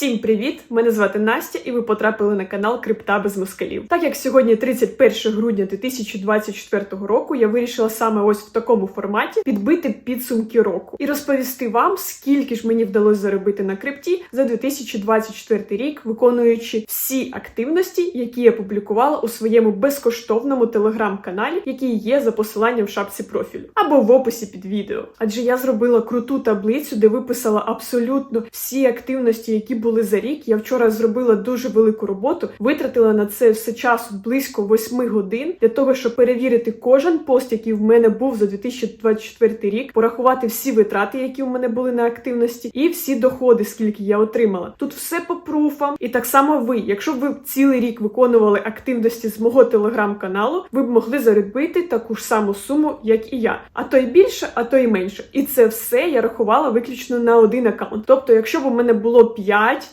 Всім привіт! Мене звати Настя, і ви потрапили на канал Крипта без москалів. Так як сьогодні 31 грудня 2024 року, я вирішила саме ось в такому форматі підбити підсумки року і розповісти вам, скільки ж мені вдалося заробити на крипті за 2024 рік, виконуючи всі активності, які я публікувала у своєму безкоштовному телеграм-каналі, який є за посиланням в шапці профілю або в описі під відео. Адже я зробила круту таблицю, де виписала абсолютно всі активності, які були за рік. Я вчора зробила дуже велику роботу, витратила на це все часу близько 8 годин для того, щоб перевірити кожен пост, який в мене був за 2024 рік, порахувати всі витрати, які у мене були на активності, і всі доходи, скільки я отримала. Тут все по пруфам, і так само ви, якщо б ви цілий рік виконували активності з мого телеграм-каналу, ви б могли заробити таку ж саму суму, як і я, а то й більше, а то й менше. І це все я рахувала виключно на один аккаунт. Тобто, якщо б у мене було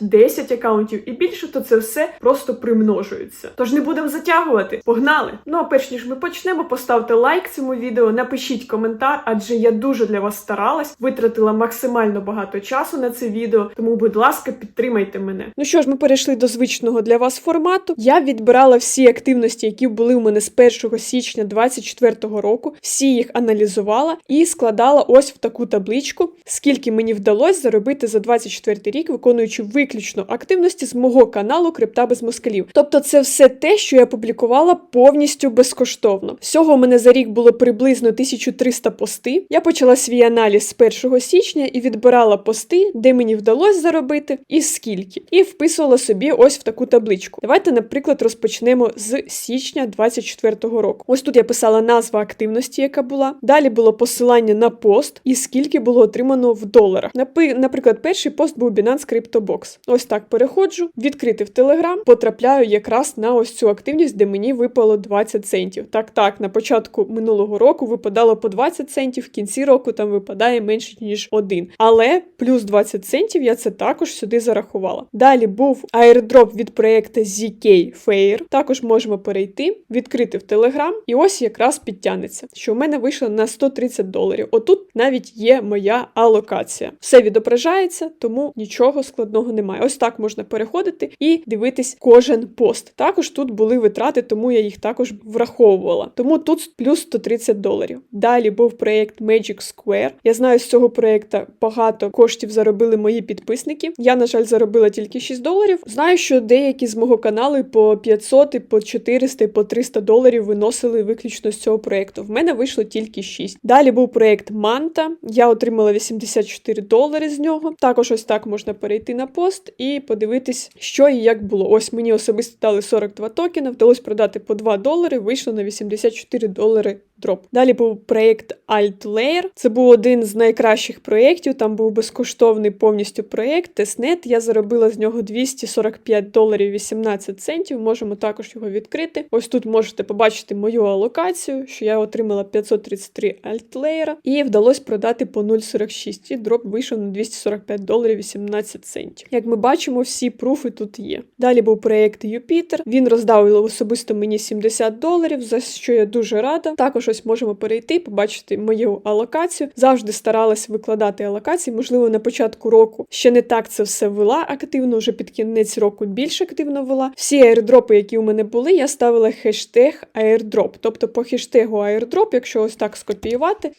5-10 аккаунтів і більше, то це все просто примножується. Тож не будемо затягувати. Погнали! Ну а перш ніж ми почнемо, поставте лайк цьому відео, напишіть коментар, адже я дуже для вас старалась, витратила максимально багато часу на це відео. Тому, будь ласка, підтримайте мене. Ну що ж, ми перейшли до звичного для вас формату. Я відбирала всі активності, які були у мене з 1 січня 2024 року. Всі їх аналізувала і складала ось в таку табличку, скільки мені вдалося заробити за 24 рік, виконуючи виключно активності з мого каналу Крипта без москалів. Тобто, це все те, що я публікувала повністю безкоштовно. Всього у мене за рік було приблизно 1300 пости. Я почала свій аналіз з 1 січня і відбирала пости, де мені вдалося заробити, і скільки, і вписувала собі ось в таку табличку. Давайте, наприклад, розпочнемо з січня 24 року. Ось тут я писала назва активності, яка була. Далі було посилання на пост і скільки було отримано в доларах. Наприклад, перший пост був Binance CryptoBox. Ось так переходжу, відкрити в Telegram, потрапляю якраз на ось цю активність, де мені випало 20 центів. Так, так, на початку минулого року випадало по 20 центів, в кінці року там випадає менше ніж один. Але плюс 20 центів я це також сюди зарахувала. Далі був аірдроп від проєкту ZK Fair. Також можемо перейти, відкрити в Telegram, і ось якраз підтягнеться, що в мене вийшло на 130 доларів. Отут навіть є моя алокація. Все відображається, тому нічого складного немає. Ось так можна переходити і дивитись кожен пост. Також тут були витрати, тому я їх також враховувала. Тому тут плюс 130 доларів. Далі був проєкт Magic Square. Я знаю, з цього проєкту багато коштів заробили мої підписники. Я, на жаль, заробила тільки 6 доларів. Знаю, що деякі з мого каналу по 500, і по 400, і по 300 доларів виносили виключно з цього проєкту. В мене вийшло тільки 6. Далі був проєкт Манта. Я отримала 84 долари з нього. Також ось так можна перейти на пост і подивитись, що і як було. Ось мені особисто дали 42 токена, вдалося продати по 2 долари, вийшло на 84 долари дроп. Далі був проєкт AltLayer. Це був один з найкращих проєктів. Там був безкоштовний повністю проєкт. Тестнет. Я заробила з нього 245 доларів 18 центів. Можемо також його відкрити. Ось тут можете побачити мою алокацію, що я отримала 533 AltLayer і вдалося продати по 0,46. І дроп вийшов на 245 доларів 18 центів. Як ми бачимо, всі пруфи тут є. Далі був проєкт Юпітер. Він роздав особисто мені 70 доларів, за що я дуже рада. Також ось можемо перейти, побачити мою алокацію. Завжди старалась викладати алокації. Можливо, на початку року ще не так це все вела активно, вже під кінець року більш активно вела. Всі аірдропи, які у мене були, я ставила хештег airdrop. Тобто по хештегу airdrop, якщо ось так скопіювати.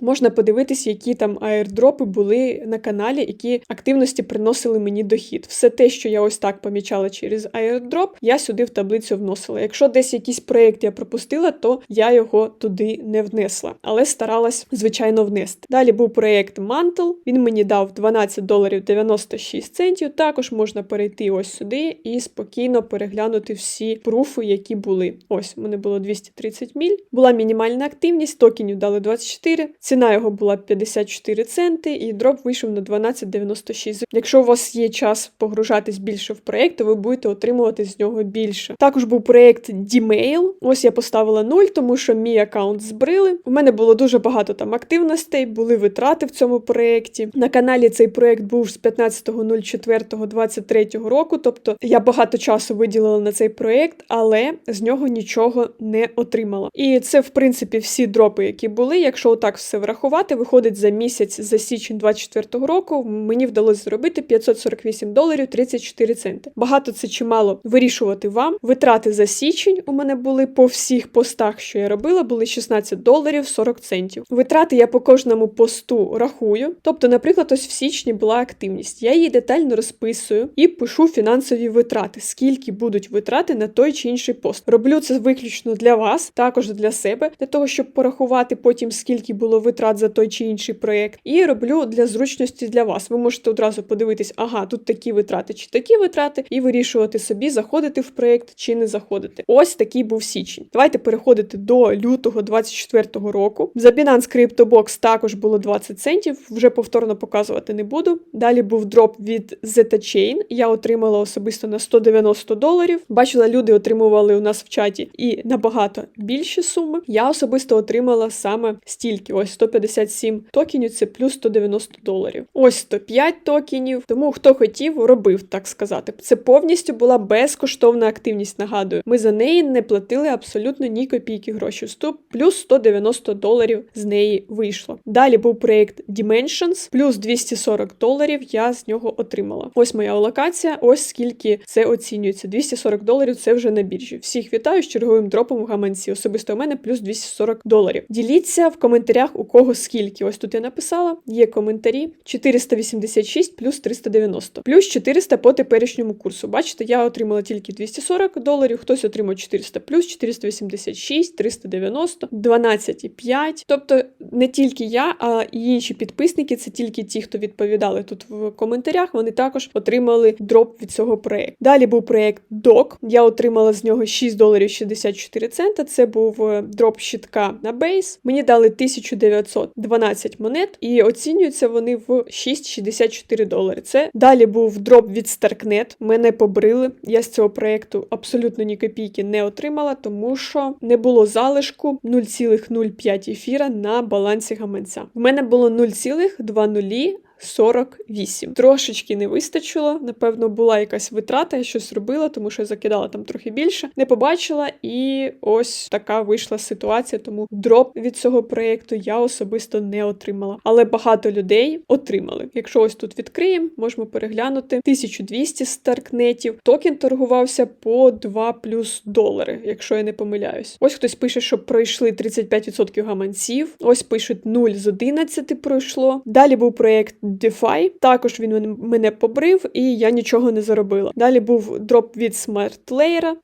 Можна подивитись, які там аірдропи були на каналі, які активності приносили мені дохід. Все те, що я ось так помічала через аірдроп, я сюди в таблицю вносила. Якщо десь якийсь проєкт я пропустила, то я його туди не внесла, але старалась, звичайно, внести. Далі був проєкт Mantle, він мені дав 12 доларів 96 центів. Також можна перейти ось сюди і спокійно переглянути всі пруфи, які були. Ось у мене було 230 міль. Була мінімальна активність, токенів дали 24. Ціна його була 54 центи, і дроп вийшов на 12,96. Якщо у вас є час погружатись більше в проєкт, то ви будете отримувати з нього більше. Також був проєкт Dmail. Ось я поставила 0, тому що мій аккаунт збрили. У мене було дуже багато там активностей, були витрати в цьому проєкті. На каналі цей проєкт був з 15.04.23 року, тобто я багато часу виділила на цей проєкт, але з нього нічого не отримала. І це, в принципі, всі дропи, які були. Якщо отак все врахувати, виходить за місяць за січень 24 року. Мені вдалося зробити 548 доларів 34 центи. Багато це чи мало вирішувати вам. Витрати за січень у мене були по всіх постах, що я робила, були 16 доларів 40 центів. Витрати я по кожному посту рахую. Тобто, наприклад, ось в січні була активність. Я її детально розписую і пишу фінансові витрати, скільки будуть витрати на той чи інший пост. Роблю це виключно для вас, також для себе, для того, щоб порахувати потім, скільки було витрат за той чи інший проєкт. І роблю для зручності для вас. Ви можете одразу подивитись, ага, тут такі витрати чи такі витрати, і вирішувати собі, заходити в проєкт чи не заходити. Ось такий був січень. Давайте переходити до лютого 24 року. За Binance CryptoBox також було 20 центів, вже повторно показувати не буду. Далі був дроп від ZetaChain. Я отримала особисто на 190 доларів. Бачила, люди отримували у нас в чаті і набагато більші суми. Я особисто отримала саме стільки: ось 157 токенів, це плюс 190 доларів. Ось 105 токенів. Тому хто хотів, робив, так сказати. Це повністю була безкоштовна активність. Нагадую, ми за неї не платили абсолютно ні копійки грошей. 100 плюс 190 доларів з неї вийшло. Далі був проєкт Dimensions, плюс 240 доларів. Я з нього отримала. Ось моя локація. Ось скільки це оцінюється. 240 доларів. Це вже на біржі. Всіх вітаю з черговим дропом в гаманці. Особисто у мене плюс 240 доларів. Діліться в коментарях у кого скільки. Ось тут я написала. Є коментарі 486 плюс 390, плюс 400 по теперішньому курсу. Бачите, я отримала тільки 240 доларів, хтось отримав 400 плюс 486, 390, 12,5. Тобто не тільки я, а і інші підписники, це тільки ті, хто відповідали тут в коментарях. Вони також отримали дроп від цього проєкту. Далі був проєкт DOC. Я отримала з нього 6 доларів 64 цента. Це був е, дроп щитка на бейс. Мені дали 1912 монет, і оцінюються вони в 6,64 долари. Це далі був дроп від Starknet. Мене побрили. Я з цього проєкту абсолютно ні копійки не отримала, тому що не було залишку 0,05 ефіра на балансі гаманця. В мене було 0,20 48. Трошечки не вистачило. Напевно, була якась витрата, я щось робила, тому що я закидала там трохи більше. Не побачила, і ось така вийшла ситуація. Тому дроп від цього проєкту я особисто не отримала. Але багато людей отримали. Якщо ось тут відкриємо, можемо переглянути 1200 старкнетів. Токен торгувався по 2 плюс долари, якщо я не помиляюсь. Ось хтось пише, що пройшли 35% гаманців. Ось пишуть 0 з 11 пройшло. Далі був проєкт. DeFi. Також він мене побрив, і я нічого не заробила. Далі був дроп від Smart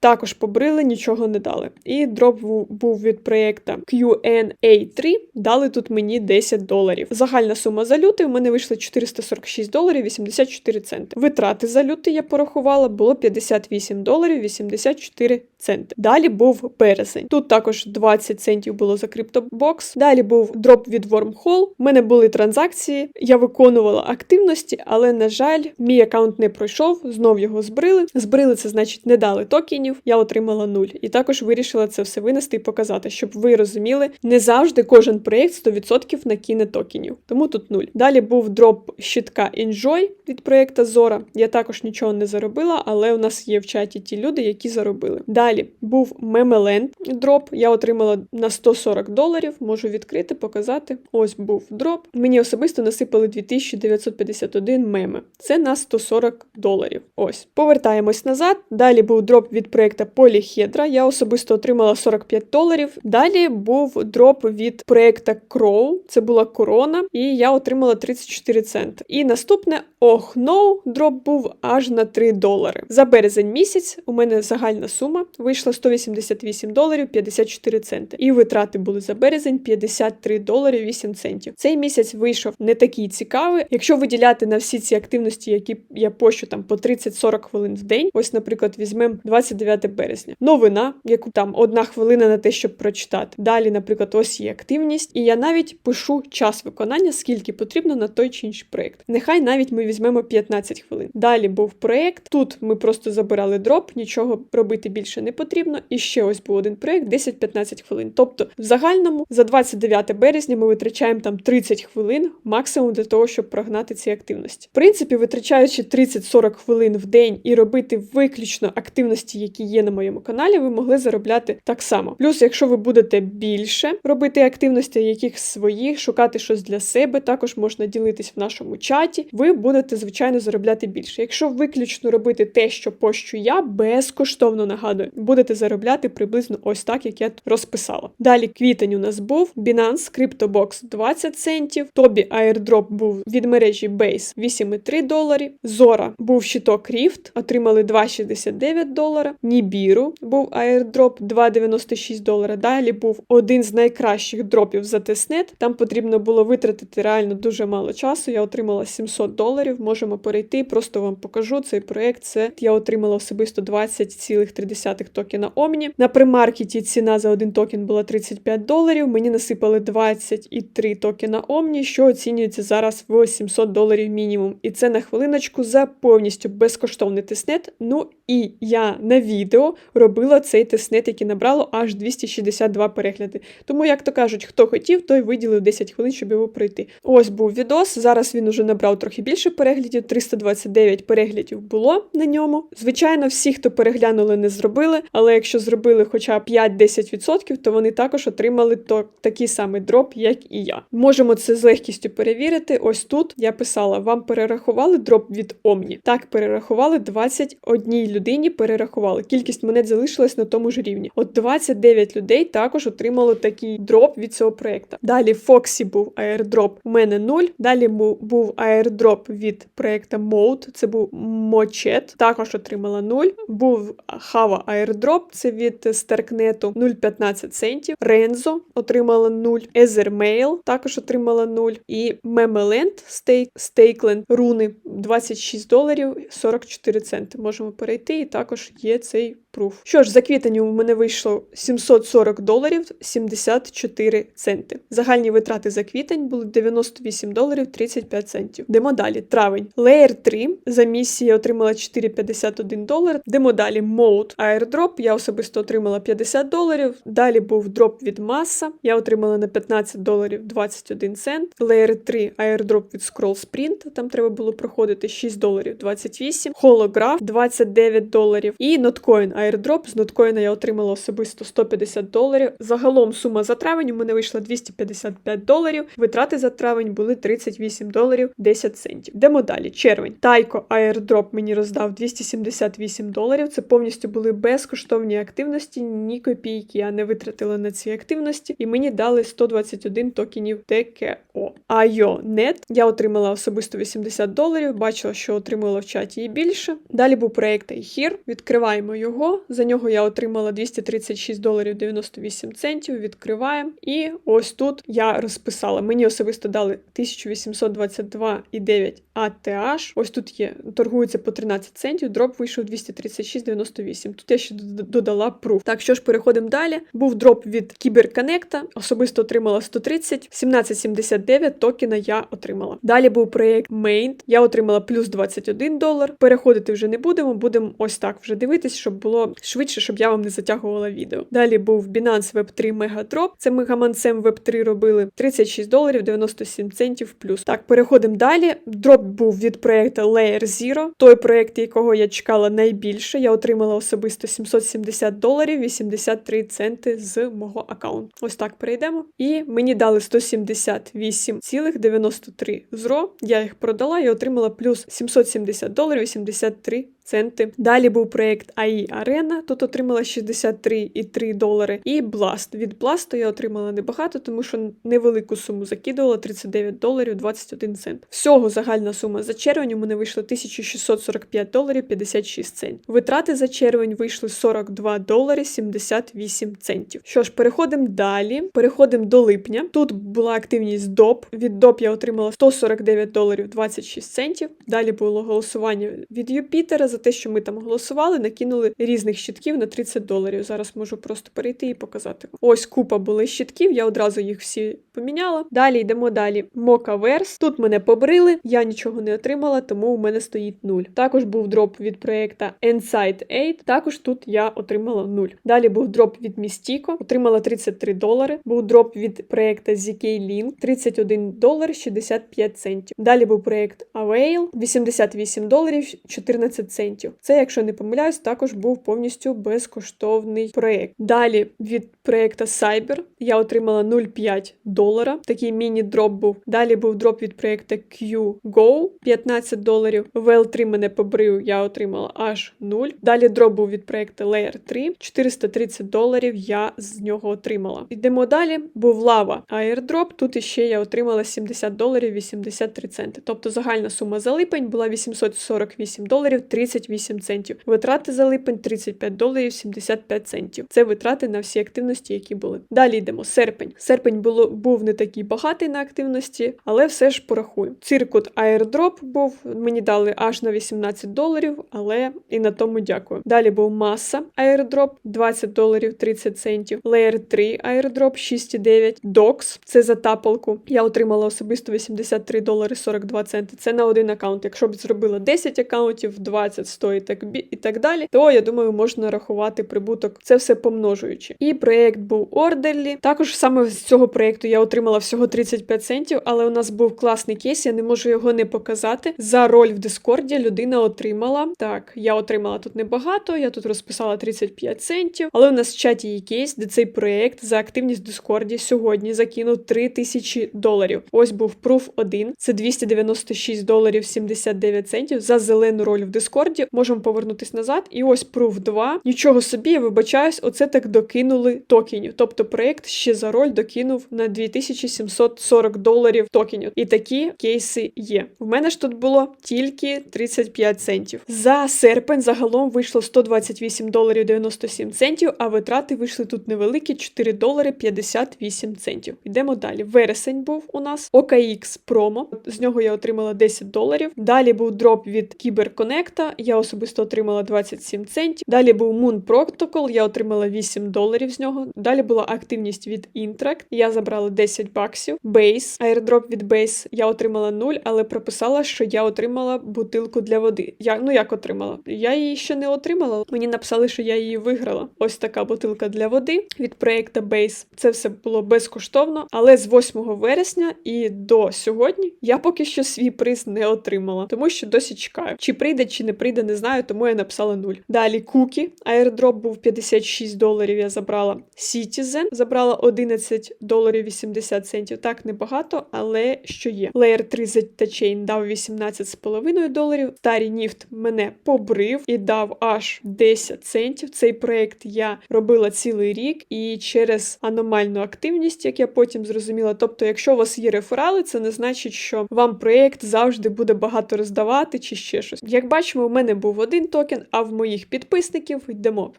також побрили, нічого не дали. І дроп був від проєкта QNA3. Дали тут мені 10 доларів. Загальна сума за лютий у мене вийшла 446 доларів 84 центи. Витрати за лютий я порахувала, було 58 доларів 84 центи. Далі був березень. Тут також 20 центів було за криптобокс. Далі був дроп від Wormhole. У мене були транзакції. Я виконувала активності, але, на жаль, мій аккаунт не пройшов, знов його збрили. Збрили це значить не дали токенів, я отримала нуль. І також вирішила це все винести і показати, щоб ви розуміли, не завжди кожен проєкт 100% накине токенів. Тому тут нуль. Далі був дроп щитка Enjoy від проєкта Zora. Я також нічого не заробила, але у нас є в чаті ті люди, які заробили. Далі був Memeland дроп. Я отримала на 140 доларів. Можу відкрити, показати. Ось був дроп. Мені особисто насипали 2000 1951 меми. Це на 140 доларів. Ось. Повертаємось назад. Далі був дроп від проєкта Polyhedra. Я особисто отримала 45 доларів. Далі був дроп від проєкта Crow. Це була корона, і я отримала 34 центи. І наступне ох, no, дроп був аж на 3 долари. За березень місяць у мене загальна сума вийшла 188 доларів 54 центи. І витрати були за березень 53 долари 8 центів. Цей місяць вийшов не такий цікавий. Якщо виділяти на всі ці активності, які я пощу там по 30-40 хвилин в день, ось, наприклад, візьмемо 29 березня. Новина, яку там одна хвилина на те, щоб прочитати. Далі, наприклад, ось є активність, і я навіть пишу час виконання, скільки потрібно на той чи інший проєкт. Нехай навіть ми візьмемо 15 хвилин. Далі був проєкт. Тут ми просто забирали дроп, нічого робити більше не потрібно. І ще ось був один проєкт 10-15 хвилин. Тобто, в загальному за 29 березня ми витрачаємо там 30 хвилин максимум для того, щоб прогнати ці активності. В принципі, витрачаючи 30-40 хвилин в день і робити виключно активності, які є на моєму каналі, ви могли заробляти так само. Плюс, якщо ви будете більше робити активності, яких своїх, шукати щось для себе, також можна ділитись в нашому чаті. Ви будете звичайно заробляти більше. Якщо виключно робити те, що пощу я, безкоштовно нагадую, будете заробляти приблизно ось так, як я розписала. Далі квітень у нас був Binance CryptoBox 20 центів. Тобі airdrop був від мережі Base 8,3 доларі. Zora був щиток Rift, отримали 2,69 долара. Nibiru був airdrop 2,96 долара. Далі був один з найкращих дропів за тестнет. Там потрібно було витратити реально дуже мало часу. Я отримала 700 доларів. Можемо перейти, просто вам покажу цей проект. Це я отримала особисто 20,3 токена Omni. На примаркеті ціна за один токен була 35 доларів. Мені насипали 23 токена Omni, що оцінюється зараз в 700 доларів мінімум. І це на хвилиночку за повністю безкоштовний тестнет. Ну і я на відео робила цей тестнет, який набрало аж 262 перегляди. Тому, як то кажуть, хто хотів, той виділив 10 хвилин, щоб його пройти. Ось був відос. Зараз він уже набрав трохи більше переглядів. 329 переглядів було на ньому. Звичайно, всі, хто переглянули, не зробили. Але якщо зробили хоча б 5-10%, то вони також отримали то такий самий дроп, як і я. Можемо це з легкістю перевірити. Ось тут я писала: вам перерахували дроп від Omni. Так, перерахували 21 людині. Перерахували. Кількість монет залишилась на тому ж рівні. От 29 людей також отримало такий дроп від цього проєкту. Далі Фоксі був аірдроп у мене 0. Далі був, був аірдроп від проєкту Mode, це був Мочет, також отримала 0. Був Хава аірдроп, це від Старкнету 0,15 центів. Рензо отримала 0. Ezermail також отримала 0. І Memeland Stake, Stakeland руни 26 доларів 44 центи. Можемо перейти, і також є цей пруф. Що ж, за квітень у мене вийшло 740 доларів 74 центи. Загальні витрати за квітень були 98 доларів 35 центів. Йдемо далі. Травень. Layer 3 за місії я отримала 4,51 долар. Йдемо далі. Mode Airdrop. Я особисто отримала 50 доларів. Далі був дроп від маса. Я отримала на 15 доларів 21 цент. Layer 3 Airdrop від Scroll Sprint. Там треба було проходити 6 доларів 28. Holograph 29 доларів. І Notcoin Airdrop. З Notcoin я отримала особисто 150 доларів. Загалом сума за травень у мене вийшла 255 доларів. Витрати за травень були 38 доларів 10 центів. Йдемо далі. Червень. Тайко Airdrop мені роздав 278 доларів. Це повністю були безкоштовні активності, ні копійки я не витратила на ці активності, і мені дали 121 токенів ТКО. IONET я отримала особисто 80 доларів, бачила, що отримала в чаті і більше. Далі був проєкт iHear. Відкриваємо його. За нього я отримала 236 доларів 98 центів. Відкриваємо. І ось тут я розписала. Мені особисто дали 1822,9 ATH. Ось тут є, торгується по 13 центів. Дроп вийшов 236,98. Тут я ще додала пруф. Так, що ж, переходимо далі. Був дроп від Кіберконекта. Особисто отримала 130, 1779 токена я отримала. Далі був проєкт Main. Я отримала плюс 21 долар. Переходити вже не будемо, будемо ось так вже дивитись, щоб було швидше, щоб я вам не затягувала відео. Далі був Binance Web3 Megadrop. Це ми гаманцем Web3 робили 36 доларів 97 центів плюс. Так, переходимо далі. Дроп був від проєкту Layer Zero, той проєкт, якого я чекала найбільше. Я отримала особисто 770 доларів 83 центи з мого аккаунту. Ось так перейдемо. І мені дали 178,93 зро. Я їх продала і отримала плюс 770 доларів 83 центи. Далі був проєкт AI Arena, тут отримала 63,3 долари. І Blast. Від Blast я отримала небагато, тому що невелику суму закидувала 39 доларів 21 цент. Всього загальна сума за червень у мене вийшла 1645 доларів 56 центів. Витрати за червень вийшли 42 долари 78 центів. Що ж, переходимо далі. Переходимо до липня. Тут була активність ДОП. Від ДОП я отримала 149 доларів 26 центів. Далі було голосування від Юпітера за те, що ми там голосували, накинули різних щитків на 30 доларів. Зараз можу просто перейти і показати. Ось купа були щитків, я одразу їх всі поміняла. Далі йдемо далі. Мокаверс. Тут мене побрили, я нічого не отримала, тому у мене стоїть 0. Також був дроп від проєкта Ensight 8. Також тут я отримала 0. Далі був дроп від Містіко, отримала 33 долари. Був дроп від проєкта ZK Link 31 долар 65 центів. Далі був проєкт Avail 88 доларів 14 центів. Це, якщо не помиляюсь, також був повністю безкоштовний проєкт. Далі від проєкта Cyber я отримала 0,5 долара. Такий міні-дроп був. Далі був дроп від проєкта QGo 15 доларів. VL3 мене побрив, я отримала аж 0. Далі дроп був від проєкту Layer 3 430 доларів. Я з нього отримала. Йдемо далі. Був лава airdrop. Тут іще я отримала 70 доларів 83 центи. Тобто загальна сума за липень була 848 доларів 38 центів. Витрати за липень 35 доларів 75 центів. Це витрати на всі активності, які були. Далі йдемо. Серпень. Серпень було був не такий багатий на активності, але все ж порахую. Циркут airdrop був. Мені дали аж на 18 доларів, але і на тому дякую. Далі був маса airdrop 20 доларів 30 центів. Layer 3 airdrop 6,9. Docs це за тапалку. Я отримала особисто 83 долари 42 центи. Це на один аккаунт. Якщо б зробила 10 аккаунтів, 20, 100 і так бі- і так далі, то я думаю, можна рахувати прибуток. Це все помножуючи. І проєкт був Orderly. Також саме з цього проєкту я отримала всього 35 центів, але у нас був класний кейс, я не можу його не показати. За роль в Дискорді людина отримала. Так, я отримала тут небагато, я тут розписала 35 центів, але у нас в чаті є кейс, де цей проєкт за активність в Дискорді сьогодні закинув 3000 доларів. Ось був пруф 1, це 296 доларів 79 центів за зелену роль в Дискорді. Можемо повернутись назад. І ось пруф 2. Нічого собі, я вибачаюсь, оце так докинули токенів. Тобто проєкт ще за роль докинув на 2740 доларів токенів. І такі кейси є. В мене ж тут було тільки 35 центів. За серпень загалом вийшло 128 доларів 97 центів, а витрати вийшли тут невеликі 4 долари 58 центів. Йдемо далі. Вересень був у нас OKX промо. З нього я отримала 10 доларів. Далі був дроп від Кіберконекта. Я особисто отримала 27 центів. Далі був Moon Protocol, я отримала 8 доларів з нього. Далі була активність від Intract. Я забрала 10 баксів. Base, airdrop від Base я отримала 0, але прописала, що я отримала бутилку для води. Я ну як отримала? Я її ще не отримала. Мені написали, що я її виграла. Ось така бутилка для води від проекту Base. Це все було безкоштовно, але з 8 вересня і до сьогодні я поки що свій приз не отримала, тому що досі чекаю. Чи прийде, чи не прийде, не знаю, тому я написала 0. Далі кукі. Airdrop був 56 доларів. Я забрала Citizen, забрала 11 доларів 80 центів. Так небагато, але що є. Layer 3 та Chain дав 18,5 доларів. Старий Ніфт мене побрив і дав аж 10 центів. Цей проект я робила цілий рік і через аномальну активність, як я потім зрозуміла. Тобто, якщо у вас є реферали, це не значить, що вам проєкт завжди буде багато роздавати чи ще щось. Як бачимо, мене був один токен, а в моїх підписників йдемо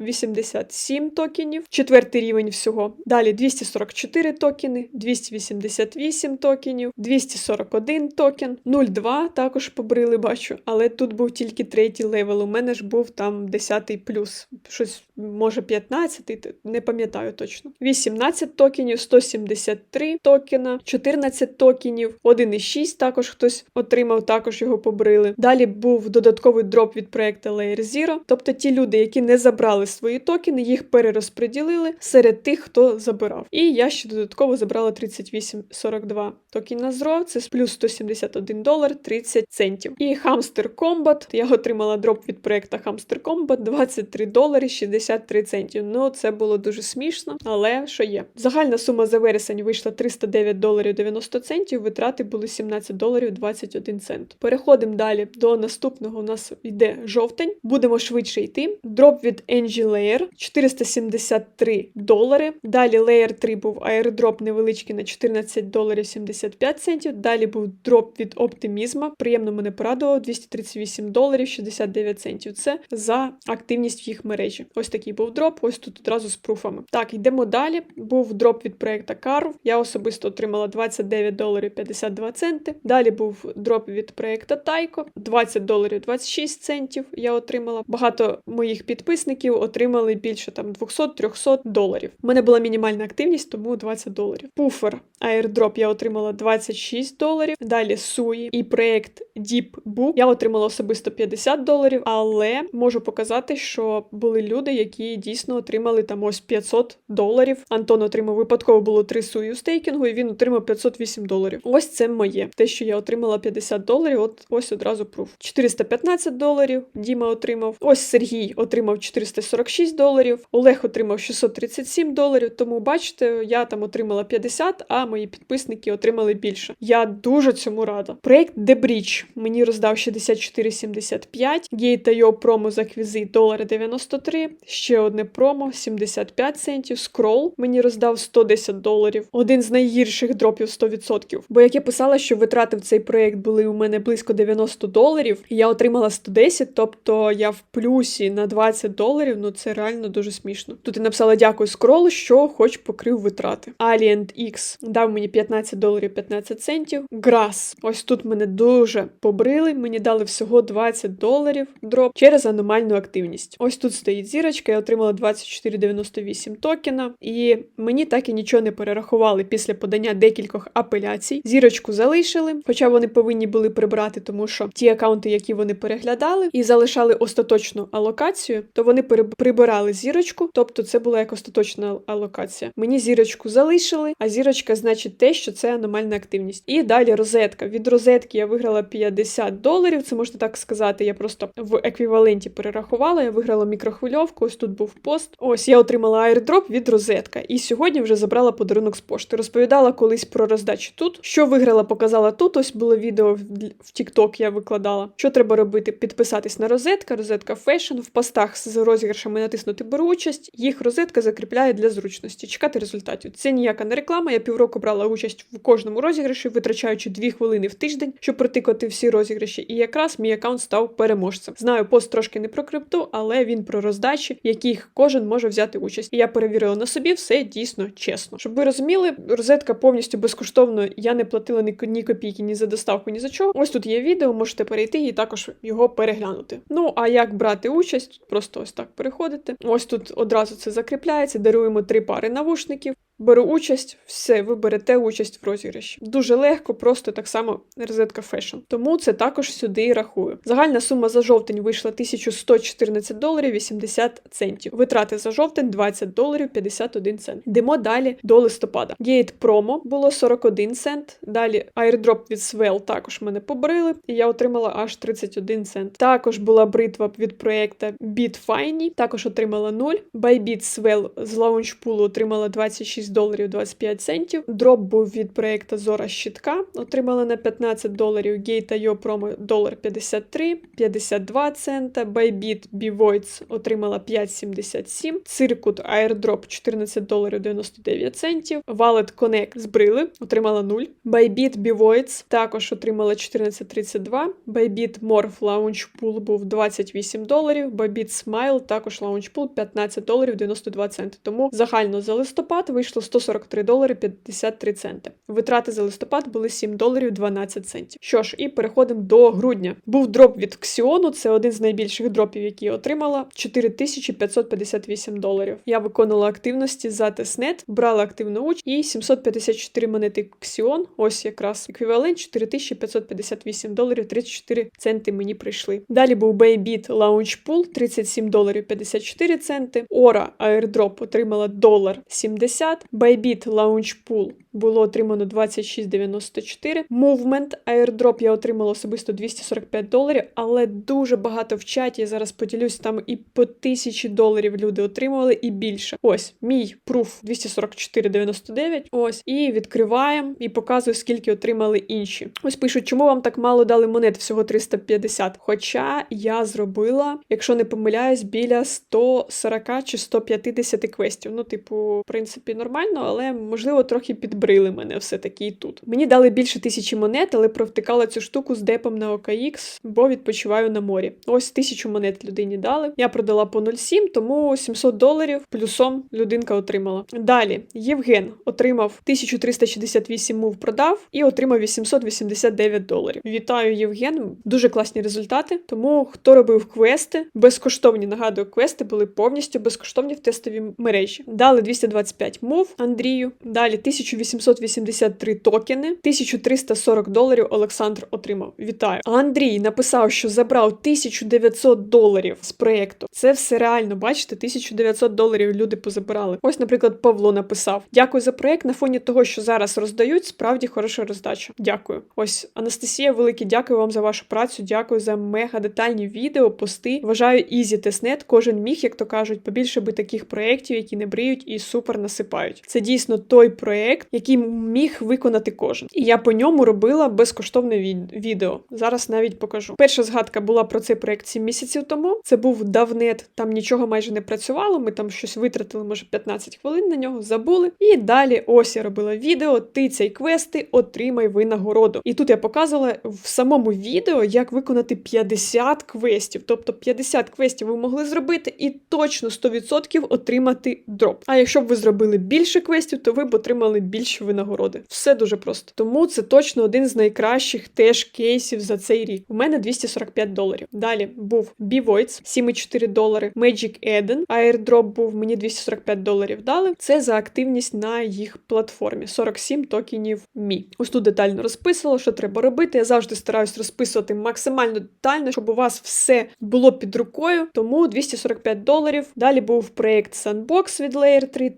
87 токенів, четвертий рівень всього. Далі 244 токени, 288 токенів, 241 токен, 0,2 також побрили, бачу, але тут був тільки третій левел. У мене ж був там 10 плюс, щось може 15, не пам'ятаю точно. 18 токенів, 173 токена, 14 токенів, 1,6 також хтось отримав, також його побрили. Далі був додатковий дроп від проекту Layer Zero. Тобто ті люди, які не забрали свої токени, їх перерозподілили серед тих, хто забирав. І я ще додатково забрала 38,42 токена з RAW, це плюс 171 долар 30 центів. І Hamster Combat. Я отримала дроп від проекту Hamster Combat 23 долари 63 центів. Ну, це було дуже смішно, але що є. Загальна сума за вересень вийшла 309 доларів 90 центів. Витрати були 17 доларів 21 цент. Переходимо далі до наступного. У нас йде жовтень. Будемо швидше йти. Дроп від NG Layer 473 долари. Далі Layer 3 був аеродроп невеличкий на 14 доларів 75 центів. Далі був дроп від оптимізма. Приємно мене порадував 238 доларів 69 центів. Це за активність в їх мережі. Ось такий був дроп. Ось тут одразу з пруфами. Так, йдемо далі. Був дроп від проекту Carve. Я особисто отримала 29 доларів 52 центи. Далі був дроп від проекту Taiko 20 доларів 26 центів. Я отримала. Багато моїх підписників отримали більше там 200-300 доларів. У мене була мінімальна активність, тому 20 доларів. Пуфер airdrop я отримала 26 доларів. Далі Суї і проект Deep я отримала особисто 50 доларів, але можу показати, що були люди, які дійсно отримали там ось 500 доларів. Антон отримав випадково було 3 суї у стейкінгу, і він отримав 508 доларів. Ось це моє. Те, що я отримала 50 доларів, от ось одразу пруф. 415 доларів. Діма отримав. Ось Сергій отримав 446 доларів. Олег отримав 637 доларів. Тому бачите, я там отримала 50, а мої підписники отримали більше. Я дуже цьому рада. Проект Bridge мені роздав 64,75. Gate.io промо за квізи долар 93. Ще одне промо 75 центів. Scroll мені роздав 110 доларів. Один з найгірших дропів 100%. Бо як я писала, що витрати в цей проект були у мене близько 90 доларів, і я отримала 110, тобто я в плюсі на 20 доларів. Ну це реально дуже смішно. Тут я написала дякую Scroll, що хоч покрив витрати. Alien X дав мені 15 доларів 15 центів. Grass. Ось тут мене дуже побрили. Мені дали всього 20 доларів дроп через аномальну активність. Ось тут стоїть зірочка, я отримала 24,98 токена, і мені так і нічого не перерахували після подання декількох апеляцій. Зірочку залишили, хоча вони повинні були прибрати, тому що ті акаунти, які вони переглядали і залишали остаточну алокацію, то вони прибирали зірочку, тобто це була як остаточна алокація. Мені зірочку залишили, а зірочка значить те, що це аномальна активність. І далі розетка. Від розетки я виграла 50 доларів. Це можна так сказати. Я просто в еквіваленті перерахувала. Я виграла мікрохвильовку. Ось тут був пост. Ось я отримала airdrop від розетка. І сьогодні вже забрала подарунок з пошти. Розповідала колись про роздачу тут. Що виграла, показала тут. Ось було відео в TikTok я викладала. Що треба робити? Підписатись на розетка, розетка фешн. В постах з розіграшами натиснути беру участь. Їх розетка закріпляє для зручності. Чекати результатів. Це ніяка не реклама. Я півроку брала участь в кожному розіграші, витрачаючи 2 хвилини в тиждень, щоб протикати всі розіграші. І якраз мій аккаунт став переможцем. Знаю, пост трошки не про крипту, але він про роздачі, яких кожен може взяти участь. І я перевірила на собі все дійсно чесно. Щоб ви розуміли, розетка повністю безкоштовно. Я не платила ні, копійки, ні за доставку, ні за чого. Ось тут є відео, можете перейти і також його переглянути. Ну а як брати участь? Просто ось так переходите. Ось тут одразу це закріпляється. Даруємо три пари навушників. Беру участь, все, ви берете участь в розіграші. Дуже легко, просто так само розетка фешн. Тому це також сюди і рахую. Загальна сума за жовтень вийшла 1114 доларів 80 центів. Витрати за жовтень 20 доларів 51 цент. Йдемо далі до листопада. Гейт промо було 41 цент. Далі airdrop від Swell також мене побрили, і я отримала аж 31 цент. Також була бритва від проєкта BitFiny, також отримала 0. Bybit Swell з лаунчпулу отримала 26 доларів 25 центів. Дроп був від проєкта Зора Щитка, отримала на 15 доларів. Gate.io промо долар 53, 52 цента. Bybit Bvoids отримала 5,77. Циркут Airdrop 14 доларів 99 центів. Wallet Connect збрили, отримала 0. Bybit Bvoids також отримала 14,32. Bybit Morph Launch Pool був 28 доларів. Bybit Smile також Launch Pool 15 доларів 92 центи. Тому загально за листопад вийшло 143 долари 53 центи. Витрати за листопад були 7 доларів 12 центів. Що ж, і переходимо до грудня. Був дроп від Xionu, це один з найбільших дропів, які я отримала 4558 доларів. Я виконала активності за тестнет, брала активну участь і 754 монети Xion, ось якраз еквівалент 4558 доларів 34 центи мені прийшли. Далі був Bybit Launch Pool 37 доларів 54 центи. Ора Airdrop отримала долар 70. Bybit Launch Pool було отримано 26,94. Movement Airdrop я отримала особисто 245 доларів, але дуже багато в чаті. Я зараз поділюсь там і по 1000 доларів люди отримували, і більше. Ось мій пруф 244,99. Ось і відкриваємо і показую, скільки отримали інші. Ось пишуть, чому вам так мало дали монет, всього 350. Хоча я зробила, якщо не помиляюсь, біля 140 чи 150 квестів. Ну, типу, в принципі, нормально. Нормально, але можливо трохи підбрили мене все таки і тут. Мені дали більше тисячі монет, але провтикала цю штуку з депом на OKX, бо відпочиваю на морі. Ось тисячу монет людині дали. Я продала по 0,7, тому 700 доларів плюсом людинка отримала. Далі Євген отримав 1368 мув продав і отримав 889 доларів. Вітаю, Євген! Дуже класні результати. Тому хто робив квести, безкоштовні нагадую, квести були повністю безкоштовні в тестовій мережі. Дали 225 мув Андрію. Далі 1883 токени, 1340 доларів Олександр отримав. Вітаю! Андрій написав, що забрав 1900 доларів з проєкту. Це все реально. Бачите, 1900 доларів люди позабирали. Ось, наприклад, Павло написав: Дякую за проєкт. На фоні того, що зараз роздають, справді хороша роздача. Дякую. Ось Анастасія, велике дякую вам за вашу працю. Дякую за мега детальні відео, пости. Вважаю ізі тестнет. Кожен міг, як то кажуть, побільше би таких проєктів, які не бриють і супер насипають. Це дійсно той проєкт, який міг виконати кожен. І я по ньому робила безкоштовне відео. Зараз навіть покажу. Перша згадка була про цей проєкт 7 місяців тому. Це був давнет, там нічого майже не працювало. Ми там щось витратили, може 15 хвилин на нього, забули. І далі ось я робила відео. Ти цей квести, отримай винагороду. І тут я показувала в самому відео, як виконати 50 квестів. Тобто 50 квестів ви могли зробити і точно 100% отримати дроп. А якщо б ви зробили більше квестів, то ви б отримали більше винагороди. Все дуже просто. Тому це точно один з найкращих теж кейсів за цей рік. У мене 245 доларів. Далі був B-Voids 7,4 долари, Magic Eden, Airdrop був мені 245 доларів дали. Це за активність на їх платформі. 47 токенів мі. Ось тут детально розписувала, що треба робити. Я завжди стараюсь розписувати максимально детально, щоб у вас все було під рукою. Тому 245 доларів. Далі був проєкт Sandbox від Layer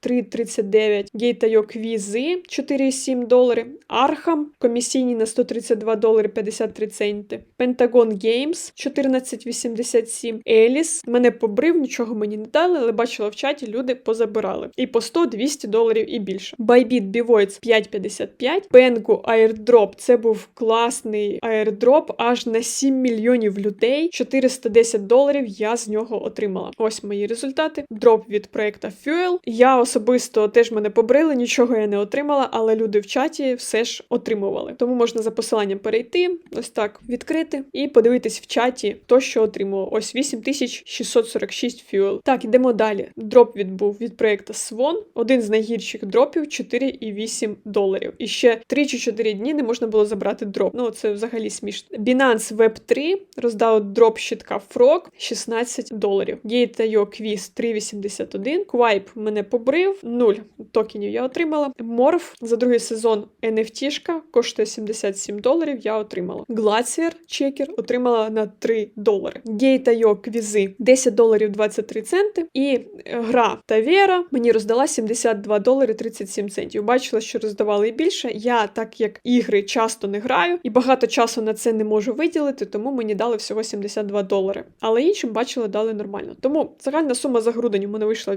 3, 339, Gate.io квізи 4,7 долари, Arkham комісійні на 132 долари 53 центи, Pentagon Games 14,87, Еліс мене побрив, нічого мені не дали, але бачила в чаті, люди позабирали. І по 100-200 доларів і більше. Bybit Bivoids 5,55, Pengu Airdrop це був класний airdrop аж на 7 мільйонів людей. 410 доларів я з нього отримала. Ось мої результати. Дроп від проекту Fuel. Я особисто теж мене побрили, нічого я не отримала, але люди в чаті все ж отримували. Тому можна за посиланням перейти, ось так відкрити і подивитись в чаті, хто що отримував. Ось 8646 Fuel. Так, ідемо далі. Дроп відбув від проекту Swan. Один з найгірших дропів 4,8 доларів. І ще 3 чи 4 дні не можна було забрати дроп. Ну це взагалі смішно. Binance Web 3 роздав дроп щитка Frog 16 доларів. Gate.io Quiz 3,81. Quipe мене побрив, 0 токенів я отримала. Morph за другий сезон NFT-шка коштує 77 доларів. Я отримала. Glacier чекер отримала на 3 долари. Gate.io квізи 10 доларів 23 центи. І е, гра Тавера мені роздала 72 долари 37 центів. Бачила, що роздавали і більше. Я, так як ігри часто не граю і багато часу на це не можу виділити, тому мені дали всього 72 долари. Але іншим бачила, дали нормально. Тому загальна сума за грудень у мене вийшла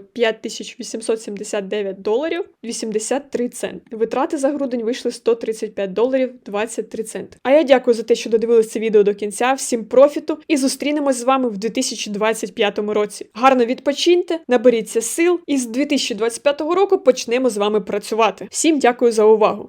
5879 доларів 83 центи. Витрати за грудень вийшли 135 доларів 23 центи. А я дякую за те, що додивилися це відео до кінця. Всім профіту і зустрінемось з вами в 2025 році. Гарно відпочиньте, наберіться сил, і з 2025 року почнемо з вами працювати. Всім дякую за увагу!